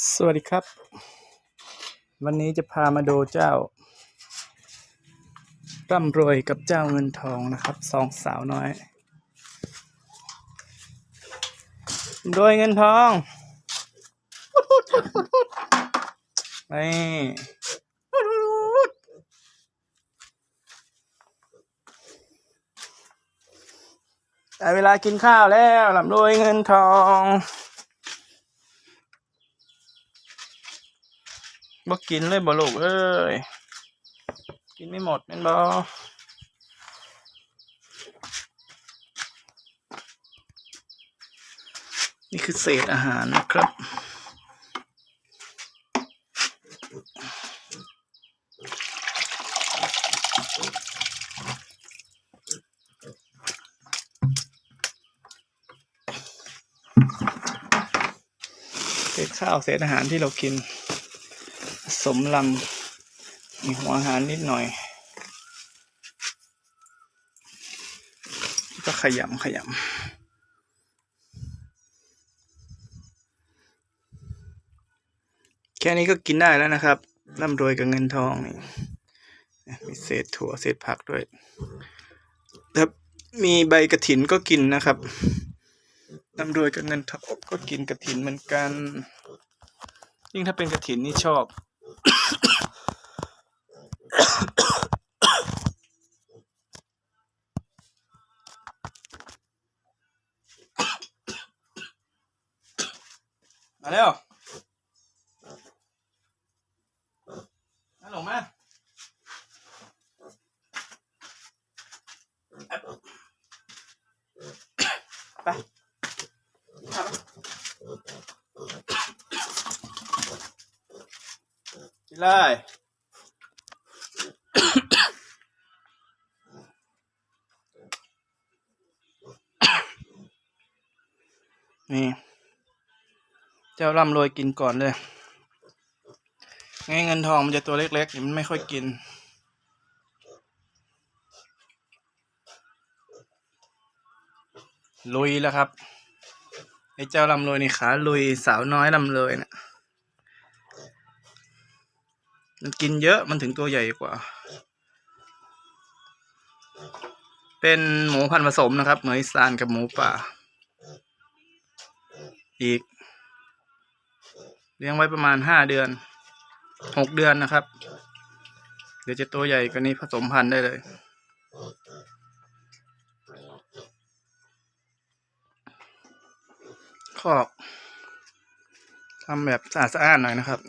สวัสดีครับ วันนี้จะพามาดูเจ้าร่ำรวยกับเจ้าเงินทองนะครับสองสาวน้อยรวยเงินทองนี่ได้เวลากินข้าวแล้วร่ำรวยเงินทอง บ่กินเลยบ่ลูกเอ้ย กินไม่หมดแม่นบ่นี่คือเศษอาหารนะครับ เศษข้าวเศษอาหารที่เรากิน สมลำมีหัวหารนิดหน่อย ก็ขยำขยำแค่นี้ก็กินได้แล้วนะครับร่ำรวยกับเงินทองนี่มีเศษถั่วเศษผักด้วยถ้ามีใบกระถินก็กินนะครับร่ำรวยกับเงินทองก็กินกระถินเหมือนกันยิ่งถ้าเป็นกระถินนี่ชอบ มาเร็วมาลงมาไปเอาไป กินเลย นี่ เจ้าร่ำรวยกินก่อนเลยไงเงินทองมันจะตัวเล็กๆมันไม่ค่อยกินลุยแล้วครับ ไอ้เจ้าร่ำรวยนี่ขาลุยสาวน้อยร่ำรวยนะ มันกินเยอะมันถึงตัวใหญ่กว่า เป็นหมูพันธุ์ผสมนะครับเหมยซานกับหมูป่า อีก เลี้ยงไว้ประมาณห้าเดือนหกเดือนนะครับ เดี๋ยวจะตัวใหญ่กว่านี้ผสมพันธุ์ได้เลยคอกทำแบบสะอาดสะอาดหน่อยนะครับ